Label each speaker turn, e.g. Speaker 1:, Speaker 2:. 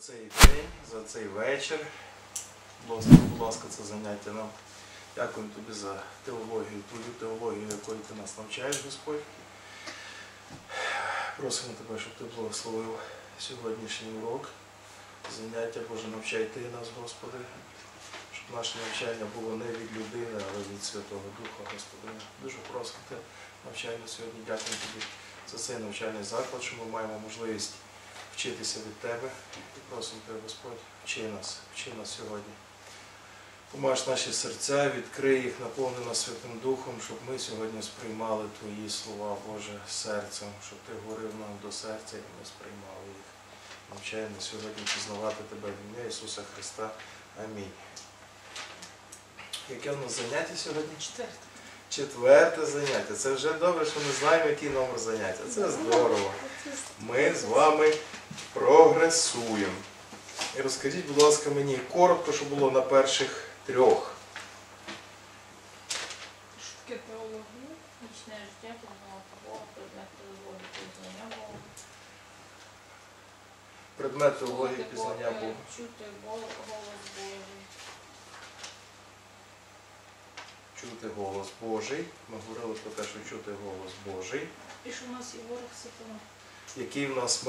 Speaker 1: цей день, за цей вечір. Будь ласка, це заняття нам. Дякуємо тобі за теологію, твою теологію, якою ти нас навчаєш, Господь. Просимо тебе, щоб ти благословив сьогоднішній урок. Заняття Боже, навчай ти нас, Господи, щоб наше навчання було не від людини, але від Святого Духа, Господи. Дуже просимо ти навчай нас сьогодні. Дякую тобі за цей навчальний заклад, що ми маємо можливість вчитися від Тебе. І просимо Тебе, Господь, вчи нас, вчи нас сьогодні. Помаж наші серця, відкрий їх, наповни нас Святим Духом, щоб ми сьогодні сприймали Твої слова, Боже, серцем, щоб Ти говорив нам до серця і ми сприймали їх. Навчай нас сьогодні пізнавати Тебе в ім'я Ісуса Христа. Амінь. Яке в нас заняття сьогодні?
Speaker 2: Четверте.
Speaker 1: Четверте заняття. Це вже добре, що ми знаємо, який номер заняття. Це здорово. Ми з вами прогресуємо. І розкажіть, будь ласка, мені коротко, що було на перших трьох.
Speaker 2: Що таке теологія?
Speaker 3: Нічне життя пізнавати Бога, предмет теології пізнання Бога.
Speaker 1: Предмет теології пізнання
Speaker 3: Бога. Чути голос Божий.
Speaker 1: Чути голос Божий. Ми говорили про те, що чути голос Божий.
Speaker 3: І що у нас і ворог сатана.
Speaker 1: Який в нас